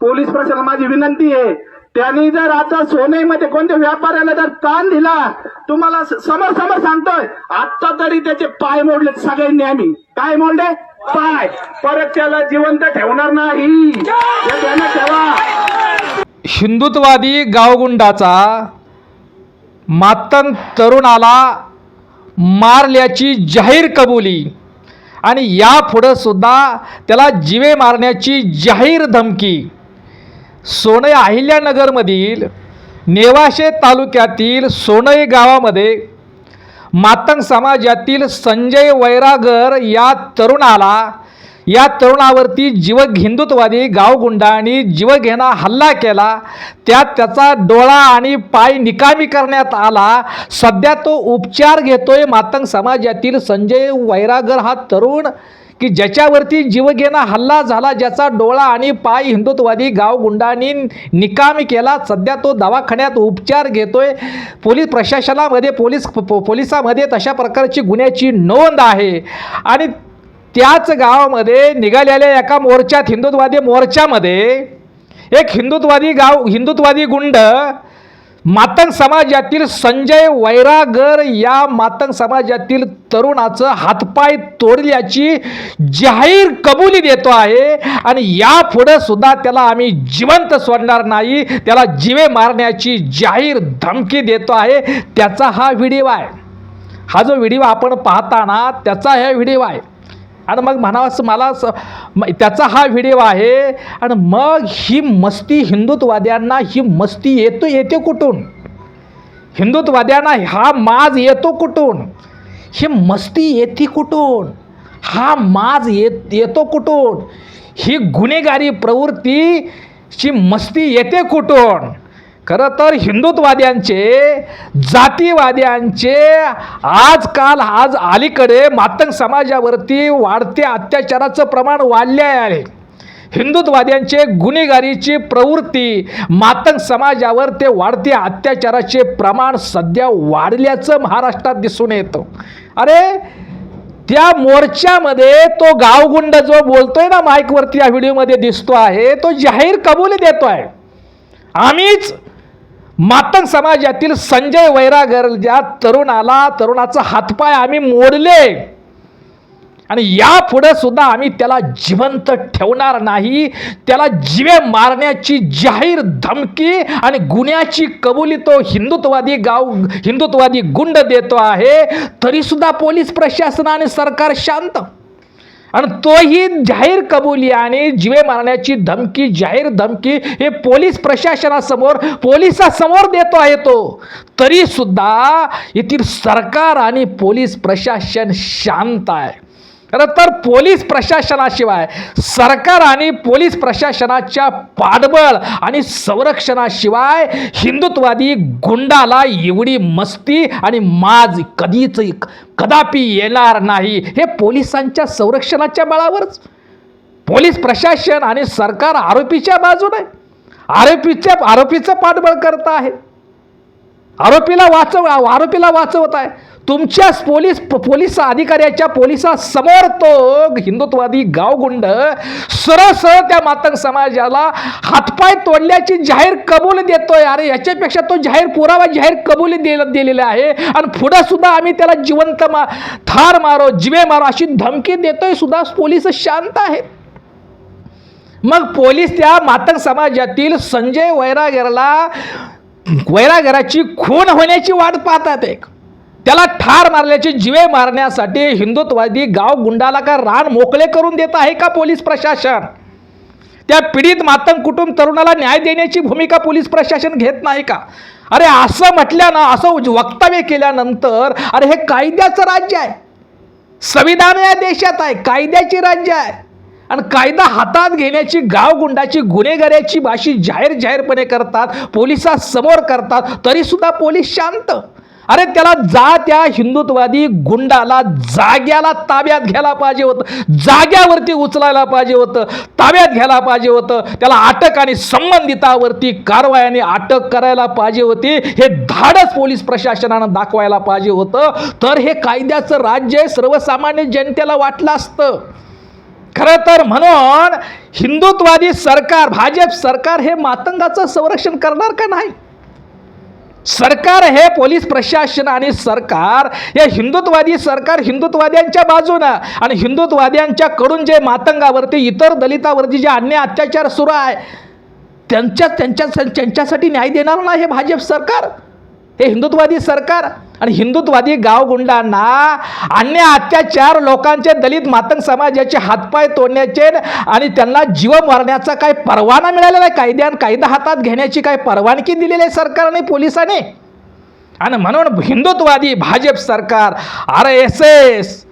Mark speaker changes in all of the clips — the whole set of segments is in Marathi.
Speaker 1: पोलीस प्रशासनाला माझी विनंती आहे त्यांनी जर आता सोनेमध्ये कोणत्या व्यापाऱ्याला जर ताण दिला तुम्हाला समोर समोर सांगतोय आता तरी त्याचे पाय मोडले सगळ्यांनी आम्ही. काय मोडले? पाय. परत त्याला जिवंत ठेवणार नाही. ठेवा.
Speaker 2: हिंदुत्वादी गावगुंडाचा मातन तरुणाला मारल्याची जाहीर कबुली. आणि यापुढं सुद्धा त्याला जिवे मारण्याची जाहीर धमकी. सोनई अहिल्यानगरमधील नेवाशे तालुक्यातील सोनई गावामध्ये मातंग समाजातील संजय वैरागर या तरुणाला या तरुणावरती जीव हिंदुत्वादी गावगुंडांनी जीवघेणा हल्ला केला. त्यात त्याचा डोळा आणि पाय निकामी करण्यात आला. सध्या तो उपचार घेतोय मातंग समाजातील संजय वैरागर हा तरुण. की ज्याच्यावरती जीवघेणा हल्ला झाला ज्याचा डोळा आणि पाय हिंदुत्ववादी गावगुंडांनी निकामी केला सध्या तो दवाखान्यात उपचार घेतोय. पोलीस प्रशासनामध्ये पोलीस पो- पोलिसामध्ये तशा प्रकारची गुन्ह्याची नोंद आहे. आणि त्याच गावामध्ये निघालेल्या एका मोर्चात हिंदुत्ववादी मोर्चामध्ये एक हिंदुत्ववादी गाव हिंदुत्ववादी गुंड मातंग समाजातील संजय वैरागर या मातंग समाजातील तरुणाचं हातपाय तोडल्याची जाहीर कबुली देतो आहे. आणि यापुढे सुद्धा त्याला आम्ही जिवंत सोडणार नाही. त्याला जिवे मारण्याची जाहीर धमकी देतो आहे. त्याचा हा व्हिडिओ आहे. हा जो व्हिडिओ आपण पाहताना त्याचा हा व्हिडिओ आहे. आणि मग म्हणावं मला स त्याचा हा व्हिडिओ आहे. आणि मग ही मस्ती हिंदुत्ववाद्यांना ही मस्ती येतो येते कुठून? हिंदुत्ववाद्यांना हा माज येतो कुठून? ही मस्ती येते कुठून? हा माज येत येतो कुठून? ही गुन्हेगारी प्रवृत्तीची मस्ती येते कुठून? खरं तर हिंदुत्ववाद्यांचे जातीवाद्यांचे आजकाल आज अलीकडे मातंग समाजावरती वाढते अत्याचाराचं प्रमाण वाढले आहे. हिंदुत्ववाद्यांचे गुन्हेगारीची प्रवृत्ती मातंग समाजावर ते वाढते अत्याचाराचे प्रमाण सध्या वाढल्याचं महाराष्ट्रात दिसून येतं. अरे त्या मोर्चामध्ये तो गावगुंड जो बोलतोय ना माईकवरती या व्हिडिओमध्ये दिसतो आहे तो जाहीर कबुली देतो आहे आम्हीच मातंग समाजातील संजय वैरागर ज्या तरुणाला तरुणाचा हातपाय आम्ही मोडले आणि यापुढे सुद्धा आम्ही त्याला जिवंत ठेवणार नाही त्याला जिवे मारण्याची जाहीर धमकी आणि गुन्ह्याची कबुली तो हिंदुत्ववादी गाव हिंदुत्ववादी गुंड देतो आहे तरीसुद्धा पोलीस प्रशासन आणि सरकार शांत. आणि तोही जाहीर कबुली आणि जीवे मारण्याची धमकी जाहीर धमकी हे पोलीस प्रशासनासमोर पोलिसासमोर देतो आहे तो. तरीसुद्धा येथील सरकार आणि पोलीस प्रशासन शांत आहे. खरं तर पोलीस प्रशासनाशिवाय सरकार आणि पोलीस प्रशासनाच्या पाठबळ आणि संरक्षणाशिवाय हिंदुत्वादी गुंडाला एवढी मस्ती आणि माज कधीच कदापि येणार नाही. हे पोलिसांच्या संरक्षणाच्या बळावरच. पोलीस प्रशासन आणि सरकार आरोपीच्या बाजूने आरोपीच्या आरोपीचं पाठबळ करत आहे. आरोपीला वाचव आरोपीला वाचवत आहे. तुमच्याच पोलीस पोलीस अधिकाऱ्याच्या पोलिसासमोर तो हिंदुत्वादी गावगुंड सरळ सरळ त्या मातंग समाजाला हातपाय तोडल्याची जाहीर कबूल देतोय. अरे याच्यापेक्षा तो जाहीर पुरावा जाहीर कबुली दे दिलेला आहे. आणि पुढं सुद्धा आम्ही त्याला जिवंत मा ठार मारो जिवे मारो अशी धमकी देतोय सुद्धा पोलीस शांत आहेत. मग पोलीस त्या मातंग समाजातील संजय वैरागरला वैरागराची खून होण्याची वाट पाहतात एक. त्याला ठार मारल्याचे जिवे मारण्यासाठी हिंदुत्ववादी गाव गुंडाला का रान मोकळे करून देत आहे का पोलीस प्रशासन? त्या पीडित मातंग कुटुंब तरुणाला न्याय देण्याची भूमिका पोलीस प्रशासन घेत नाही का? अरे असं म्हटल्यानं असं वक्तव्य केल्यानंतर अरे हे कायद्याचं राज्य आहे. संविधान या देशात आहे कायद्याची राज्य आहे. आणि कायदा हातात घेण्याची गावगुंडाची गुन्हेगाराची भाषी जाहीर जाहीरपणे करतात पोलिसासमोर करतात तरीसुद्धा पोलीस शांत. अरे त्याला जा त्या हिंदुत्वादी गुंडाला जाग्याला ताब्यात घ्यायला पाहिजे होतं. जाग्यावरती उचलायला पाहिजे होतं. ताब्यात घ्यायला पाहिजे होतं. त्याला अटक आणि संबंधितावरती कारवायाने अटक करायला पाहिजे होती. हे धाडस पोलीस प्रशासनानं दाखवायला पाहिजे होतं. तर हे कायद्याचं राज्य सर्वसामान्य जनतेला वाटलं असतं. खरं तर म्हणून हिंदुत्वादी सरकार भाजप सरकार हे मातंगाचं संरक्षण करणार का नाही? सरकार हे पोलीस प्रशासन आणि सरकार हे हिंदुत्वादी सरकार हिंदुत्वाद्यांच्या बाजूनं आणि हिंदुत्ववाद्यांच्याकडून जे मातंगावरती इतर दलितावरती जे अन्य अत्याचार सुरू आहे त्यांच्या त्यांच्या त्यांच्यासाठी न्याय देणार नाही हे भाजप सरकार? हे हिंदुत्वादी सरकार? आणि हिंदुत्वादी गावगुंडांना अन्य अत्याचार लोकांचे दलित मातंग समाजाचे हातपाय तोडण्याचे आणि त्यांना जीव मारण्याचा काय परवाना मिळालेला आहे कायद्यान कायदा हातात घेण्याची काय परवानगी दिलेली आहे सरकारने पोलिसांनी? आणि म्हणून हिंदुत्ववादी भाजप सरकार आर एस एस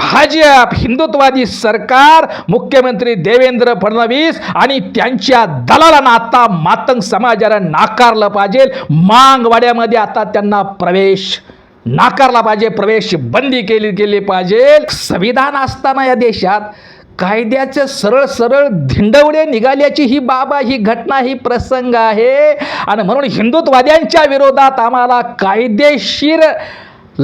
Speaker 2: भाजप हिंदुत्वादी सरकार मुख्यमंत्री देवेंद्र फडणवीस आणि त्यांच्या दलालांना आता मातंग समाजाला नाकारलं पाहिजे. मांगवाड्यामध्ये आता त्यांना प्रवेश नाकारला पाहिजे प्रवेश बंदी केली गेली पाहिजे. संविधान असताना या देशात कायद्याचे सरळ सरळ धिंडवडे निघाल्याची ही बाबा ही घटना ही प्रसंग आहे. आणि म्हणून हिंदुत्ववाद्यांच्या विरोधात आम्हाला कायदेशीर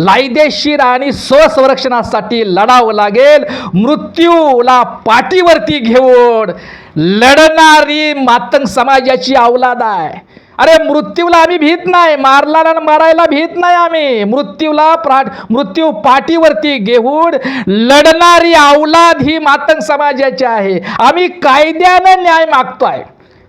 Speaker 2: लायदेशीर आणि स्वसंरक्षणासाठी लढावं लागेल. मृत्यूला पाठीवरती घेऊन लढणारी मातंग समाजाची अवलाद आहे. अरे मृत्यूला आम्ही भीत नाही. मारला ना मारायला भीत नाही आम्ही. मृत्यूला प्रा मृत्यू पाठीवरती घेऊन लढणारी अवलाद ही मातंग समाजाची आहे. आम्ही कायद्यानं न्याय मागतो आहे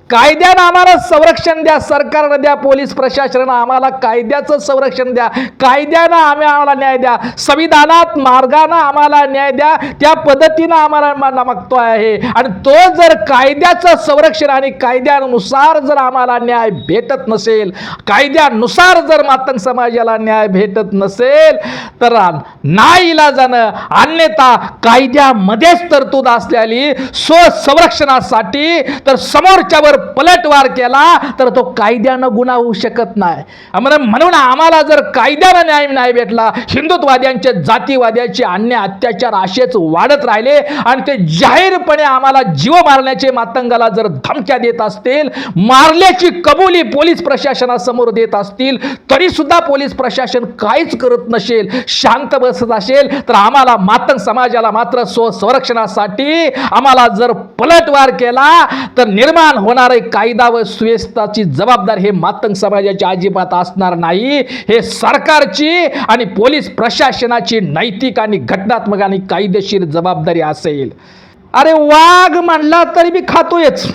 Speaker 2: कायद्यानं आम्हाला संरक्षण द्या सरकारनं द्या पोलीस प्रशासनानं आम्हाला कायद्याचं संरक्षण द्या. कायद्यानं आम्ही आम्हाला न्याय द्या. संविधानात मार्गानं आम्हाला न्याय द्या. त्या पद्धतीनं आम्हाला मा- मागतो आहे. आणि तो जर कायद्याचं संरक्षण आणि कायद्यानुसार जर आम्हाला न्याय भेटत नसेल कायद्यानुसार जर मातंग समाजाला न्याय भेटत नसेल तर नाईलाजानं अन्यथा कायद्यामध्येच तरतूद असलेली स्वसंरक्षणासाठी तर समोरच्यावर पलटवार केला तर तो कायद्यानं गुन्हा होऊ शकत नाही. म्हणून आम्हाला जर कायद्यानं न्याय नाही भेटला हिंदुत्ववाद्यांचे जातीवाद्याचे अन्य अत्याचार असेच वाढत राहिले आणि ते जाहीरपणे आम्हाला जीव मारण्याचे मातंगाला जर धमक्या देत असतील मारल्याची कबुली पोलीस प्रशासनासमोर देत असतील तरी सुद्धा पोलीस प्रशासन काहीच करत नसेल शांत बसत असेल तर आम्हाला मातंग समाजाला मात्र स्वसंरक्षणासाठी आम्हाला जर पलटवार केला तर निर्माण होणार कायदा व सुव्यवस्थाची जबाबदार हे मातंग समाजाची अजिबात असणार नाही. हे सरकारची आणि पोलीस प्रशासनाची नैतिक आणि घटनात्मक आणि कायदेशीर जबाबदारी असेल. अरे वाघ म्हणला तरी मी खातोयच.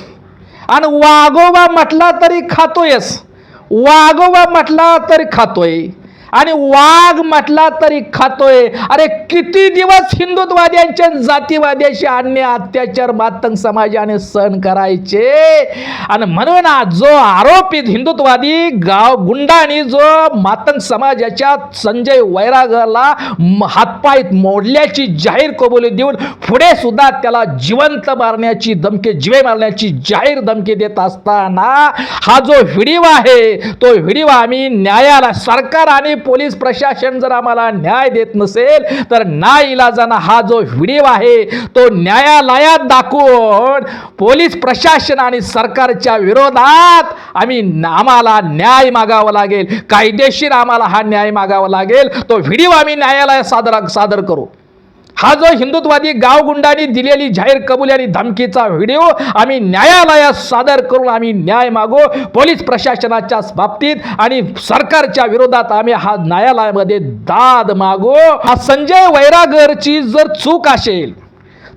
Speaker 2: आणि वाघोबा म्हटला तरी खातोयच. वाघोबा म्हटला तरी खातोय. आणि वाघ म्हटला तरी खातोय. अरे किती दिवस हिंदुत्वाद्यांच्या जातीवाद्याशी अन्य अत्याचार मातंग समाजाने सहन करायचे? आणि म्हणून आज जो आरोपित हिंदुत्वादी गाव गुंडाने जो मातंग समाजाच्या संजय वैरागला हातपायत हातपाय मोडल्याची जाहीर कबुली देऊन पुढे सुद्धा त्याला जिवंत मारण्याची धमकी जिवे मारण्याची जाहीर धमकी देत असताना हा जो व्हिडिओ आहे तो व्हिडिओ आम्ही न्यायाला सरकार आणि पोलीस प्रशासन जर आम्हाला न्याय देत नसेल तर ना इलाजाना हा जो व्हिडिओ आहे तो न्यायालयात दाखवून पोलीस प्रशासन आणि सरकारच्या विरोधात आम्ही आम्हाला न्याय मागावा लागेल. कायदेशीर आम्हाला हा न्याय मागावा लागेल. तो व्हिडिओ आम्ही न्यायालयात सादर सादर करू. हा जो हिंदुत्वादी गावगुंडांनी दिलेली जाहीर कबुली आणि धमकीचा व्हिडिओ आम्ही न्यायालयात सादर करून आम्ही न्याय मागो पोलीस प्रशासनाच्या बाबतीत आणि सरकारच्या विरोधात आम्ही हा न्यायालयामध्ये दाद मागो. हा संजय वैरागरची जर चूक असेल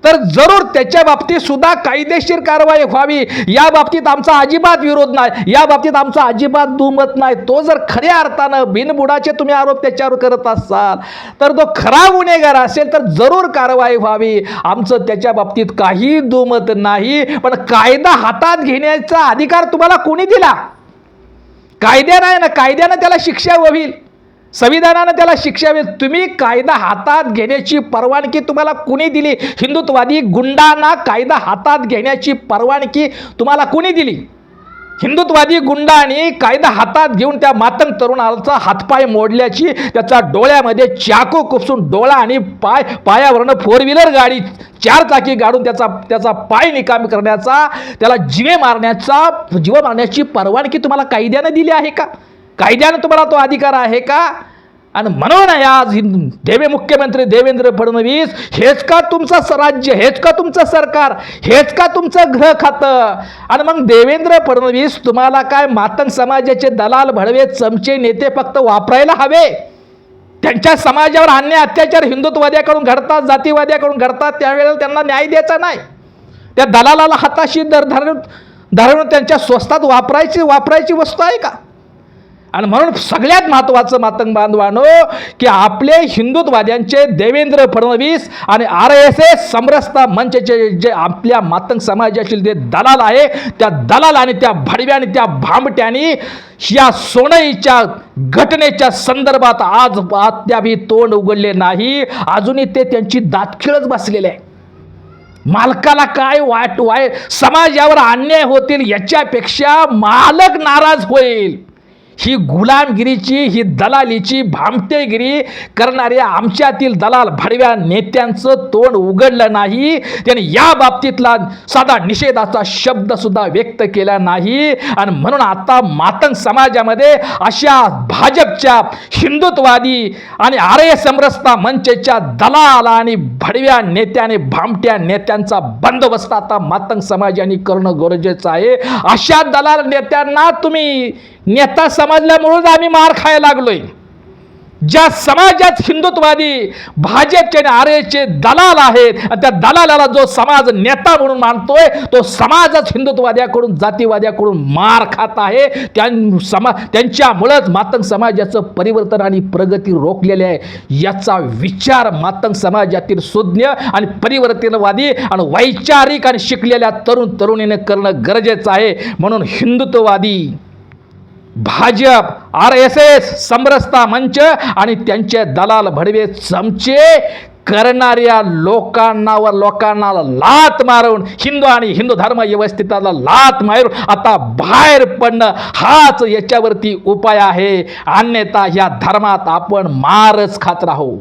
Speaker 2: तर जरूर त्याच्या बाबतीत सुद्धा कायदेशीर कारवाई व्हावी. या बाबतीत आमचा अजिबात विरोध नाही. या बाबतीत आमचा अजिबात दुमत नाही. तो जर खऱ्या अर्थानं बिनबुडाचे तुम्ही आरोप त्याच्यावर करत असाल तर तो खरा गुन्हेगार असेल तर जरूर कारवाई व्हावी. आमचं त्याच्या बाबतीत काही दुमत नाही. पण कायदा हातात घेण्याचा अधिकार तुम्हाला कोणी दिला? कायद्या नाही ना कायद्यानं त्याला शिक्षा होईल संविधानानं त्याला शिक्षा तुम्ही कायदा हातात घेण्याची परवानगी तुम्हाला कुणी दिली? हिंदुत्वादी गुंडांना कायदा हातात घेण्याची परवानगी तुम्हाला कुणी दिली? हिंदुत्वादी गुंडांनी कायदा हातात घेऊन त्या मातंग तरुणाचा हातपाय मोडल्याची त्याचा डोळ्यामध्ये चाकू कुपसून डोळा आणि पाय पायावरनं फोर व्हीलर गाडी चार चाकी गाडून त्याचा त्याचा पाय निकामी करण्याचा त्याला जिवे मारण्याचा जीव मारण्याची परवानगी तुम्हाला कायद्यानं दिली आहे का? कायद्यानं तुम्हाला तो अधिकार आहे का? आणि म्हणून आहे आज हिंद- देवे मुख्यमंत्री देवेंद्र फडणवीस हेच का तुमचं राज्य हेच का तुमचं सरकार हेच का तुमचं ग्रह खातं? आणि मग देवेंद्र फडणवीस तुम्हाला काय मातंग समाजाचे दलाल भडवे चमचे नेते फक्त वापरायला हवे? त्यांच्या समाजावर अन्य अत्याचार हिंदुत्ववाद्याकडून घडतात जातीवाद्याकडून घडतात त्यावेळेला त्यांना न्याय द्यायचा नाही. त्या दलालाला हाताशी दर धरून धरून त्यांच्या स्वस्तात वापरायची वापरायची वस्तू आहे का? आणि म्हणून सगळ्यात महत्त्वाचं मातंग बांधवानो की आपले हिंदुत्ववाद्यांचे देवेंद्र फडणवीस आणि आर एस एस समरसता मंचचे जे आपल्या मातंग समाजातील जे दलाल आहे त्या दलाल आणि त्या भडव्या आणि त्या भांबट्यानी या सोनईच्या घटनेच्या संदर्भात आज अद्यापही तोंड उघडले नाही. अजूनही ते त्यांची दातखिळच बसलेले आहे मालकाला काय वाट वाय समाजावर अन्याय होतील याच्यापेक्षा मालक नाराज होईल. ही गुलामगिरीची ही दलालीची भामटेगिरी करणाऱ्या आमच्यातील दलाल भडव्या नेत्यांचं तोंड उघडलं नाही. त्याने या बाबतीतला साधा निषेधाचा शब्द सुद्धा व्यक्त केला नाही. आणि म्हणून आता मातंग समाजामध्ये अशा भाजपच्या हिंदुत्ववादी आणि आर्य समरसता मंचच्या दलाल आणि भडव्या नेत्याने भामट्या नेत्यांचा बंदोबस्त आता मातंग समाजाने करणं गरजेचं आहे. अशा दलाल नेत्यांना तुम्ही नेता समजल्यामुळंच आम्ही मार खायला लागलोय. ज्या समाजात हिंदुत्ववादी भाजपचे आणि आर्यचे दलाल आहेत आणि त्या दलालाला जो समाज नेता म्हणून मानतोय तो समाजच हिंदुत्ववाद्याकडून जातीवाद्याकडून मार खात आहे. त्या समा त्यांच्यामुळंच मातंग समाजाचं परिवर्तन आणि प्रगती रोखलेली आहे. याचा विचार मातंग समाजातील सुज्ञ आणि परिवर्तनवादी आणि वैचारिक आणि शिकलेल्या तरुण तरुणीने करणं गरजेचं आहे. म्हणून हिंदुत्ववादी भाजप आर एस एस समरसता मंच आणि त्यांचे दलाल भडवे चमचे करणाऱ्या लोकांना व लोकांना लात मारून हिंदू आणि हिंदू धर्म व्यवस्थिताला लात मारून आता बाहेर पडणं हाच याच्यावरती उपाय आहे. अन्यथा ह्या धर्मात आपण मारच खात राहू.